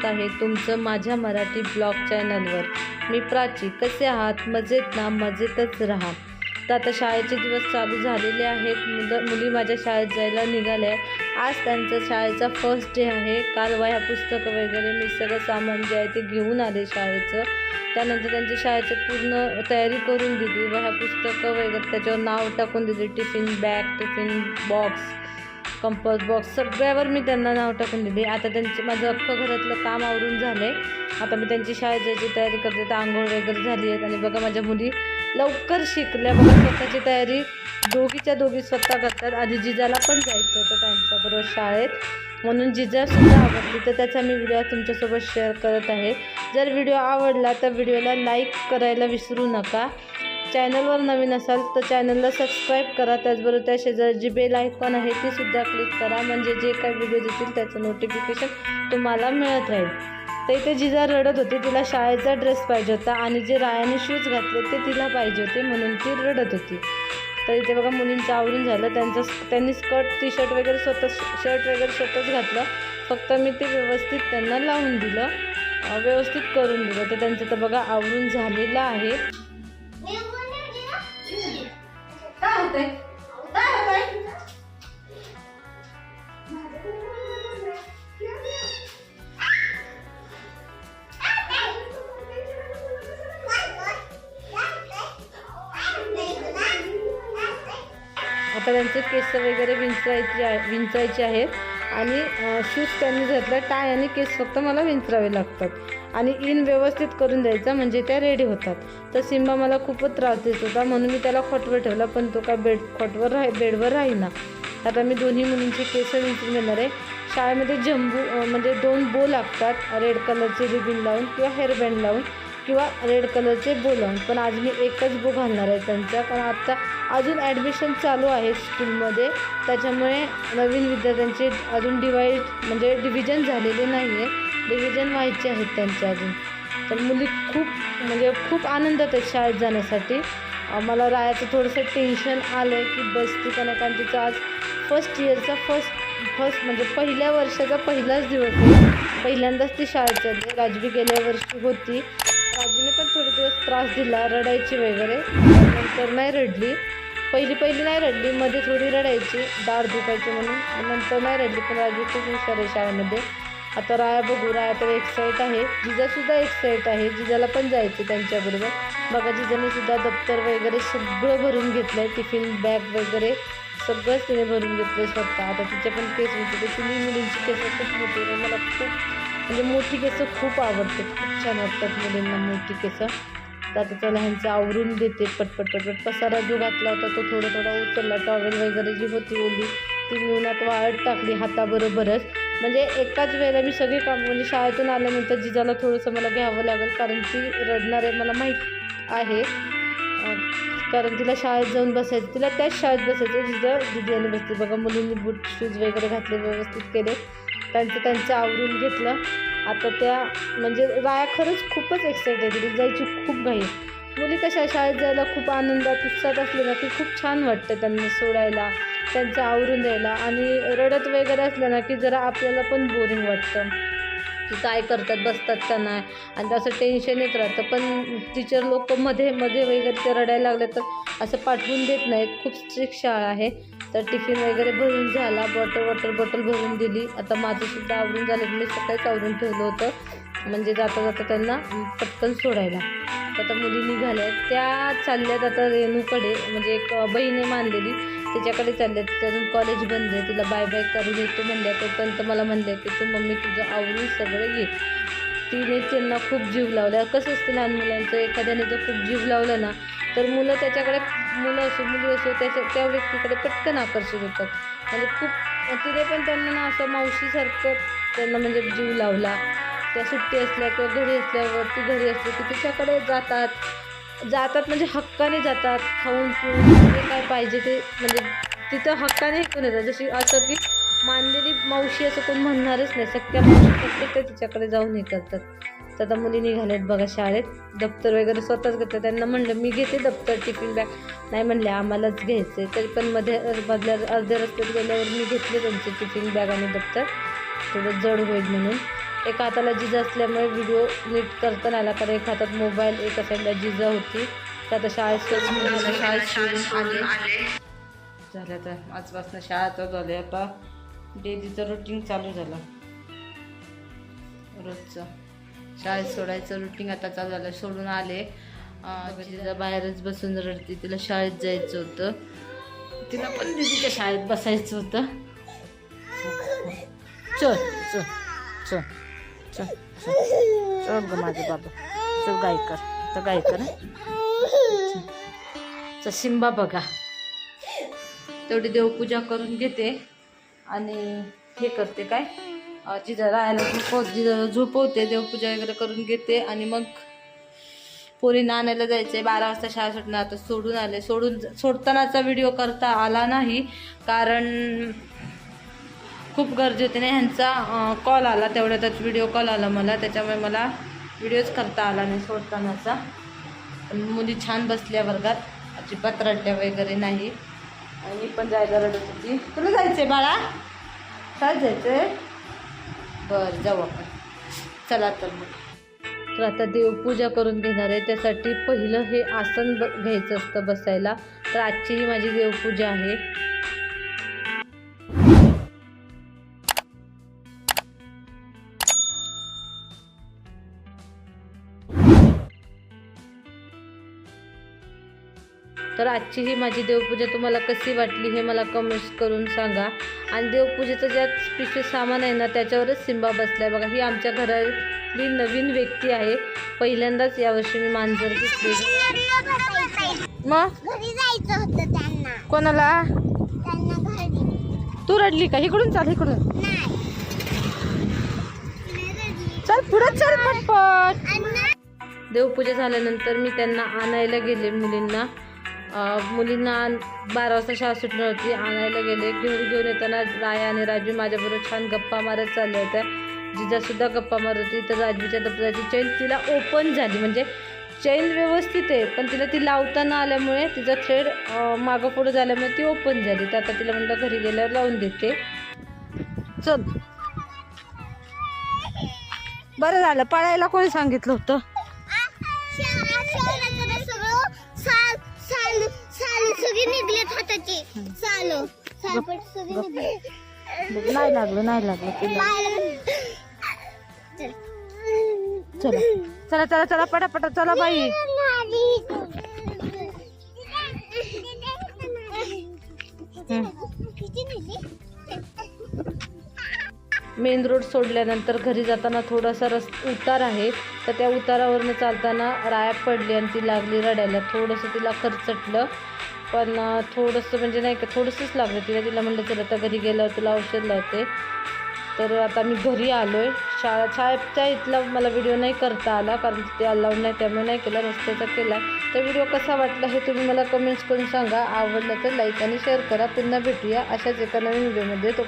स्वागत आहे तुमचं माझ्या मराठी ब्लॉग चॅनलवर. मी प्राची. कसे आहात? मजेत ना? मजेतच राहा. तर आता शाळेचे दिवस चालू झालेले आहेत. मुलं मुली माझ्या शाळेत जायला निघाल्या आहेत. आज त्यांचं शाळेचा फर्स्ट डे आहे. काल वह्या पुस्तकं वगैरे मी सगळं सामान जे आहे ते घेऊन आले शाळेचं. त्यानंतर त्यांच्या शाळेचं पूर्ण तयारी करून दिली. वह्या पुस्तकं वगैरे त्याच्यावर नाव टाकून दिली. Tiffin bag tiffin box. Compass box सगळ्यावर मी त्यांना नाव टाकून दिले. आता त्यांचं माझं अख्खं घरातलं काम आवरून झालं आहे आता मी त्यांची शाळेत जायची तयारी करते. तर आंघोळ वगैरे झाली आहेत. आणि बघा माझ्या मुली लवकर शिकल्या. बघा स्वतःची तयारी दोघीच्या दोघी स्वतः करतात. आधी जिजाला पण जायचं होतं त्यांच्याबरोबर शाळेत. म्हणून जिजासुद्धा आवडली. तर त्याचा मी व्हिडिओ तुमच्यासोबत शेअर करत आहे. जर व्हिडिओ आवडला तर व्हिडिओला लाईक करायला विसरू नका. चॅनलवर नवीन असाल तर चॅनलला सबस्क्राईब करा. त्याचबरोबर त्या शेजारी जी बेल आयकॉन आहे ती सुद्धा क्लिक करा. म्हणजे जे काही व्हिडिओ येतील त्याचं नोटिफिकेशन तुम्हाला मिळत राहील. तर इथे जिजा रडत होती तिला शाळेचा ड्रेस पाहिजे होता आणि जे रायाने शूज घातले ते तिला पाहिजे होते म्हणून ती रडत होती. तर इथे बघा मुलींचं आवरून झालं. त्यांचं त्यांनी स्कर्ट टी शर्ट वगैरे स्वतः शर्ट वगैरे स्वतःच घातलं. फक्त मी ते व्यवस्थित त्यांना लावून दिलं. व्यवस्थित करून दिलं. तर त्यांचं तर बघा आवरून झालेलं आहे. होतंय काय होतंय आता त्यांचे केस वगैरे विंचायचे आहे आहेत. आणि शूज त्यांनी घातलं टाय आणि केस फक्त मला विंचरावे लागतात. आणि इन व्यवस्थित करून द्यायचा म्हणजे त्या रेडी होतात. तर सिम्बा मला खूपच त्रास देत होता म्हणून मी त्याला खोटवर ठेवला पण तो काय बेड खोटवर राह बेडवर राहीना. आता मी दोन्ही मुलींचे केस विंचरून घेणार आहे. शाळेमध्ये जंबू म्हणजे दोन बो लागतात रेड कलरचे रिबिन लावून किंवा हेअरबँड लावून. किंवा रेड कलरचे बो लावून पण आज मी एकच बो घालणार आहे त्यांचा. कारण आत्ता अजून ॲडमिशन चालू आहे स्कूलमध्ये त्याच्यामुळे नवीन विद्यार्थ्यांचे अजून डिवाईड म्हणजे डिव्हिजन झालेले नाही आहे डिव्हिजन व्हायचे आहेत त्यांचे अजून. तर मुली खूप म्हणजे खूप आनंदात आहेत शाळेत जाण्यासाठी. मला रायाचं थोडंसं टेन्शन आलं आहे की बस ती नाही कारण तिचं आज फर्स्ट इयरचा फर्स्ट फर्स्ट म्हणजे पहिल्या वर्षाचा पहिलाच दिवस आहे. पहिल्यांदाच ती शाळेत चालली राजवी गेल्या वर्षी होती. राजवीने पण थोडे दिवस त्रास दिला रडायची वगैरे. नंतर नाही रडली. पहिली पहिली नाही रडली मध्ये थोडी रडायची दाढ दुखायची म्हणून. नंतर नाही रडली पण राजवी खूप हुशार आहे शाळेमध्ये. आता राया बघू राया तर एक्साईट आहे. जिजासुद्धा एक्साईट आहे. जिजाला पण जायचं त्यांच्याबरोबर. बघा जिजाने सुद्धा दप्तर वगैरे सगळं भरून घेतलं आहे टिफिन बॅग वगैरे. सगळंच तिने भरून घेतलं स्वतः. आता तिचे पण केस होते. तिन्ही मुलींची केस खूप मला खूप म्हणजे मोठी केसं खूप आवडतात खूप छान वाटतात मुलींना मोठी केसं. तर आता त्याला ह्यांचं आवरून देते पटपट पटपट. पसारा जो घातला होता तो थोडा थोडा उचलला. टॉवेल वगैरे जी होती ओली ती नेऊन वाळत टाकली हाताबरोबरच. म्हणजे एकाच वेळेला मी सगळी काम म्हणजे शाळेतून आल्यानंतर जिजाला थोडंसं मला घ्यावं लागेल कारण ती रडणार आहे मला माहीत आहे. कारण तिला शाळेत जाऊन बसायचं तिला त्याच शाळेत बसायचं. जिजा जिजाने आणि बसते बघा मुलींनी बूट शूज वगैरे घातले व्यवस्थित केले. त्यांचं त्यांचं आवरून घेतलं. आता त्या म्हणजे राया खरंच खूपच एक्साइटेड आहे. जायची खूप घाई मुली कशा शाळेत जायला खूप आनंदात उत्साहात असले ना की खूप छान वाटतं त्यांना सोडायला त्यांचं आवरून द्यायला. आणि रडत वगैरे असलं ना की जरा आपल्याला पण बोरिंग वाटतं. की काय करतात बसतात का नाही? आणि असं टेन्शन येत राहतं. पण टीचर लोक मध्ये मध्ये वगैरे ते रडायला लागले तर असं पाठवून देत नाहीत. खूप स्ट्रिक्ट शाळा आहे. तर टिफिन वगैरे भरून झाला. बॉटल वॉटर बॉटल भरून दिली. आता माझंसुद्धा आवरून झालं. मी सकाळीच आवरून ठेवलं होतं. म्हणजे जाता जाता त्यांना पटकन सोडायला. तर आता मुली निघाल्या त्या चालल्यात आता रेणूकडे. म्हणजे एक बहिणी मानलेली. त्याच्याकडे चालल्यात. तिचं अजून कॉलेज बंद आहे. तिला बाय बाय करून येतो म्हणल्या. तोपर्यंत मला म्हणले की तू मम्मी तुझं आवरून सगळं ये. तिने त्यांना खूप जीव लावला. कसं असतं लहान मुलांचं? एखाद्याने जर खूप जीव लावला ना तर मुलं त्याच्याकडे मुलं असो मुली असो त्याच्या त्या व्यक्तीकडे पटकन आकर्षित होतात. म्हणजे खूप तिथे पण त्यांना ना असं मावशीसारखं त्यांना म्हणजे जीव लावला. त्या सुट्टी असल्या किंवा घरी असल्यावर ती घरी असली की तिच्याकडे जातात. जातात म्हणजे हक्काने जातात खाऊन पिऊन जे काय पाहिजे ते म्हणजे तिथं हक्काने ऐकून येतात. जशी असं की मानलेली मावशी असं कोण म्हणणारच नाही सख्या मावशी फक्त ते तिच्याकडे जाऊन हे करतात. तर आता मुली निघाल्यात बघा शाळेत. दप्तर वगैरे स्वतःच घेतलं. त्यांना म्हणलं मी घेते दप्तर टिफिन बॅग नाही म्हणले आम्हालाच घ्यायचे तरी पण मध्ये मधल्या अर्ध्या रस्त्यात गेल्यावर मी घेतले त्यांचे टिफिन बॅग आणि दप्तर. थोडं जड होईल म्हणून. एका हाताला जिजा असल्यामुळे व्हिडिओ नीट करता नाही आला. कारण एका हातात मोबाईल एका साईडला जिजा होती. तर आता शाळेत शाळेत आले. झालं तर आजपासून शाळा चालू झाली. आता डेलीचं रुटीन चालू झालं. रोजचं. शाळेत सोडायचं रुटीन आता चालू झालं. सोडून आले. तिला बाहेरच बसून रडते. तिला शाळेत जायचं होतं. तिला पण दिदीच्या शाळेत बसायचं होतं. चल चल चल चल चल चल ग माझं बाबा. चल गाय कर. तर गाय कर चल शिंबा बघा. तेवढी देवपूजा करून घेते. आणि हे करते काय? जिजाला जिजा राहायला झोपव जिजा झोपवते देवपूजा वगैरे करून घेते आणि मग पोरींना आणायला जायचे बारा वाजता शाळा सुटणार आता सोडून आले. सोडून सोडतानाचा व्हिडिओ करता आला नाही कारण खूप गरजे होते ना ह्यांचा कॉल आला. तेवढ्यातच व्हिडिओ कॉल आला मला. त्याच्यामुळे मला व्हिडिओच करता आला नाही सोडतानाचा. पण मुली छान बसल्या वर्गात. अजिबात रडल्या वगैरे नाही. आणि पण जायला रडत होती. तुला जायचं आहे बाळा? काय आहे बरं जाऊ आपण. चला तर मग. तर आता देवपूजा करून घेणार आहे. त्यासाठी पहिलं हे आसन ब घ्यायचं असतं बसायला. तर आजची ही माझी देवपूजा आहे. तर आजची ही माझी देवपूजा तुम्हाला कशी वाटली हे मला कमेंट्स करून सांगा. आणि देवपूजेचं ज्यात स्पेशल सामान आहे ना त्याच्यावरच सिंबा बसलाय बघा. ही आमच्या घरातली नवीन व्यक्ती आहे. पहिल्यांदाच यावर्षी मी मांजर घेतली. मग कोणाला? तू रडली का? इकडून चाल इकडून. चल पुढे चल पटपट. देवपूजा झाल्यानंतर मी त्यांना आणायला गेले मुलींना. मुलींना बारा वाजता शाळा सुटणार होती आणायला गेले घेऊन घेऊन येताना राया आणि राजू माझ्याबरोबर छान गप्पा मारत चालल्या होत्या. जिजासुद्धा गप्पा मारत होती. तर राजूच्या दप्तराची चैन तिला ओपन झाली. म्हणजे चैन व्यवस्थित आहे पण तिला ती लावताना आल्यामुळे तिचा थ्रेड मागं पुढं झाल्यामुळे ती ओपन झाली. तर आता तिला म्हटलं घरी गेल्यावर लावून देते. चल. बरं झालं. पळायला कोणी सांगितलं होतं? हाताची. बघ, नाही लागलं नाही लागलं. तिला चला. चला चला चला पटापट चला बाई. मेन रोड सोडल्यानंतर घरी जाताना थोडासा रस उतार आहे. तर त्या उतारावरनं चालताना राया पडली आणि ती लागली रडायला. थोडंसं तिला खरचटलं. पण थोडंसं म्हणजे नाही का थोडंसंच लागलं तिला. तिला म्हणलं चल आता घरी गेल्यावर तुला औषध लावते. तर आता मी घरी आलो आहे शाळा शाळेच्या इथला मला व्हिडिओ नाही करता आला कारण ते अलाउड नाही. त्यामुळे नाही केला रस्त्याचा केला. तर व्हिडिओ कसा वाटला हे तुम्ही मला कमेंट्स करून सांगा. आवडलं तर लाईक आणि शेअर करा. पुन्हा भेटूया अशाच एका नवीन व्हिडिओमध्ये. तो